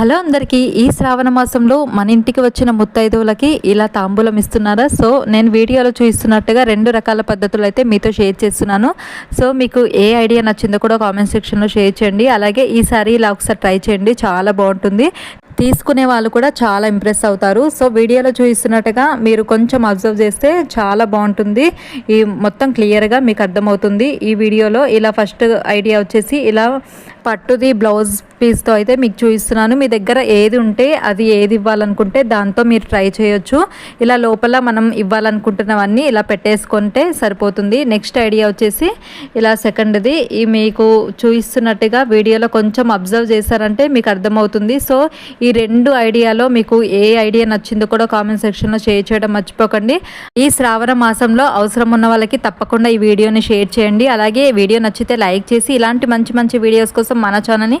Hello అందరికీ ఈ శ్రావణ మాసంలో మన ఇంటికి వచ్చిన ముత్తైదువులకి ఇలా తాంబూలం ఇస్తున్నారా? సో నేను వీడియోలో చూపిస్తున్నట్టుగా రెండు రకాల పద్ధతులు అయితే మీతో షేర్ చేస్తున్నాను. సో మీకు ఏ ఐడియా నచ్చిందో కూడా కామెంట్ సెక్షన్లో షేర్ చేయండి. అలాగే ఈసారి ఇలా ఒకసారి ట్రై చేయండి చాలా బాగుంటుంది. తీసుకునే వాళ్ళు కూడా చాలా ఇంప్రెస్ అవుతారు. సో వీడియోలో చూపిస్తున్నట్టుగా మీరు కొంచెం అబ్జర్వ్ చేస్తే చాలా బాగుంటుంది. ఈ మొత్తం క్లియర్గా మీకు అర్థమవుతుంది. ఈ వీడియోలో ఇలా ఫస్ట్ ఐడియా వచ్చేసి ఇలా పట్టుది బ్లౌజ్ పీస్తో అయితే మీకు చూపిస్తున్నాను. మీ దగ్గర ఏది ఉంటే అది ఏది ఇవ్వాలనుకుంటే దాంతో మీరు ట్రై చేయొచ్చు. ఇలా లోపల మనం ఇవ్వాలనుకుంటున్నవన్నీ ఇలా పెట్టేసుకుంటే సరిపోతుంది. నెక్స్ట్ ఐడియా వచ్చేసి ఇలా సెకండ్ది ఈ మీకు చూపిస్తున్నట్టుగా వీడియోలో కొంచెం అబ్జర్వ్ చేశారంటే మీకు అర్థమవుతుంది. సో ఈ రెండు ఐడియాలో మీకు ఏ ఐడియా నచ్చిందో కూడా కామెంట్ సెక్షన్లో షేర్ చేయడం మర్చిపోకండి. ఈ శ్రావణ మాసంలో అవసరం ఉన్న వాళ్ళకి తప్పకుండా ఈ వీడియోని షేర్ చేయండి. అలాగే వీడియో నచ్చితే లైక్ చేసి ఇలాంటి మంచి మంచి వీడియోస్ కోసం మన ఛానల్ని